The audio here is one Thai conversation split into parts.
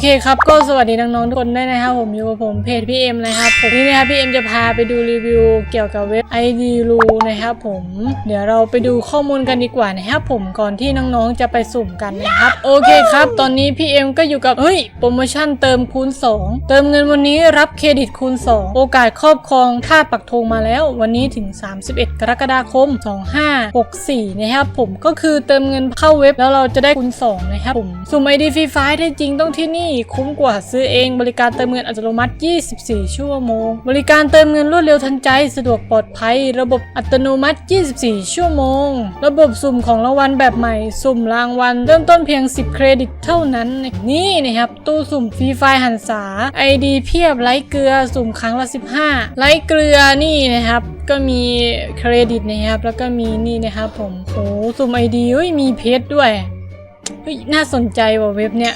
เคครับก็สวัสดีน้องๆทุกคนด้วยนะครับผมอยู่กับผมเพจพี่เอ็มนะครับผมนี่นะครับพี่เอ็มจะพาไปดูรีวิวเกี่ยวกับเว็บ ID รูนะครับผมเดี๋ยวเราไปดูข้อมูลกันดีกว่านะครับผมก่อนที่น้องๆจะไปสุ่มกันนะครับโอเคครับ ตอนนี้พี่เอ็มก็อยู่กับเฮ้ยโปรโมชั่นเติมคูณ 2 เติมเงินวันนี้รับเครดิตคูณ 2 โอกาสครอบครองท่าปักธงมาแล้ว วันนี้ถึง 31 กรกฎาคม 2564นะครับผมก็คือเติมเงินเข้าเว็บแล้วเราจะได้คูณ2นะครับผมสุ่ม ID ฟรีไฟได้จริงต้องที่นี่คุ้มกว่าซื้อเองบริการเติมเงินอัตโนมัติ 24 ชั่วโมง บริการเติมเงินรวดเร็วทันใจ สะดวกปลอดภัย ระบบอัตโนมัติ 24 ชั่วโมง ระบบสุ่มของรางวัลแบบใหม่ สุ่มรางวัลเริ่มต้นเพียง 10 เครดิตเท่านั้น นี่นะครับตู้สุ่มฟรีไฟหันษา ID เพียบไลค์เกลือสุ่มครั้งละ 15ไลค์เกลือนี่นะครับก็มีเครดิตนะครับแล้วก็มีนี่นะครับผมโหสุ่ม ID เฮ้ยมีเพชรด้วย ฮ้ยน่าสนใจว่ะเว็บเนี้ย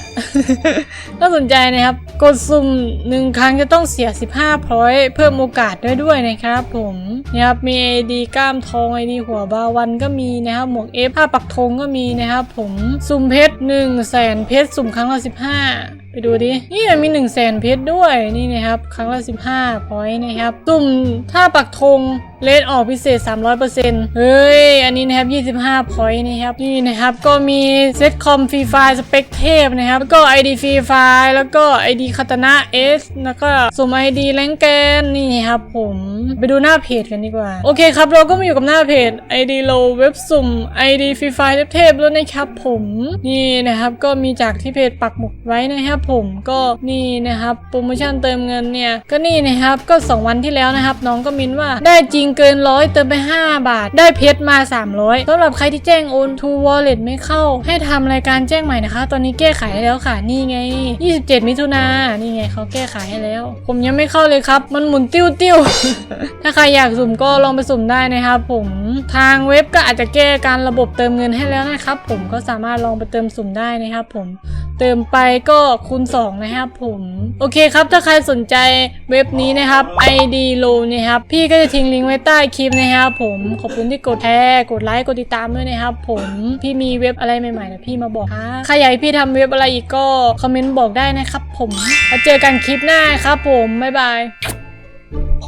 น่าสนใจนะครับ กดซุ่มหนึ่งครั้งจะต้องเสีย 15พอยเพิ่มโอกาสด้วยด้วยนะครับผมนะครับมีไอดีกล้ามทองไอดีหัวบาวันก็มีนะครับหมวกเอฟผ้าปักธงก็มีนะครับผม ซุ่มเพชร1แสนเพชร สุ่มครั้งละ15 ไปดูดิ นี่มี1 0 0 0 0แสนเพชรด้วยนี่นะครับ ครั้งละ 15พอยต์นะครับสุ่มถ้าปักธงเลนออกพิเศษ 300%เฮ้ย อันนี้นะครับ 25พอยต์นะครับ นี่นะครับ ก็มีเซตคอมฟรีไฟสเปกเทพนะครับ แล้วก็ ID ฟรีไฟแล้วก็ ID คาตนานะ S แล้วก็สุ่ม ID แรงแกนนี่ครับผมไปดูหน้าเพจกันดีกว่า โอเคครับ เราก็มาอยู่กับหน้าเพจ ID Low เว็บสุ่ม ID ฟรีไฟเทพแล้วนะครับผม นี่นะครับ ก็มีจากที่เพจปักหมุดไว้นะครับผมก็นี่นะครับโปรโมชั่นเติมเงินเนี่ยก็นี่นะครับก็ 2 วันที่แล้วนะครับ น้องก็มินว่าได้จริงเกินร้อยเติมไป 5 บาท ได้เพชรมา 300สำหรับใครที่แจ้งโอน to wallet ไม่เข้า ให้ทำรายการแจ้งใหม่นะคะ ตอนนี้แก้ไขแล้วค่ะนี่ไง 27 มิถุนายนนี่ไงเขาแก้ไขให้แล้ว ผมยังไม่เข้าเลยครับ มันหมุนติ้วติ้วถ้าใครอยากสุ่มก็ลองไปสุ่มได้นะครับผมทางเว็บก็อาจจะแก้การระบบเติมเงินให้แล้วนะครับผมก็สามารถลองไปเติมสุ่มได้นะครับผม เติมไปก็คูณ2นะครับผม โอเคครับถ้าใครสนใจเว็บนี้นะครับ ID Low นะครับ พี่ก็จะทิ้งลิงก์ไว้ใต้คลิปนะครับผมขอบคุณที่กดแชร์กดไลค์กดติดตามด้วยนะครับผมพี่มีเว็บอะไรใหม่ๆนะพี่มาบอกค่ะใครอยากพี่ทำเว็บอะไรอีกก็คอมเมนต์บอกได้นะครับผมแล้วเจอกันคลิปหน้าครับผมบ๊ายบาย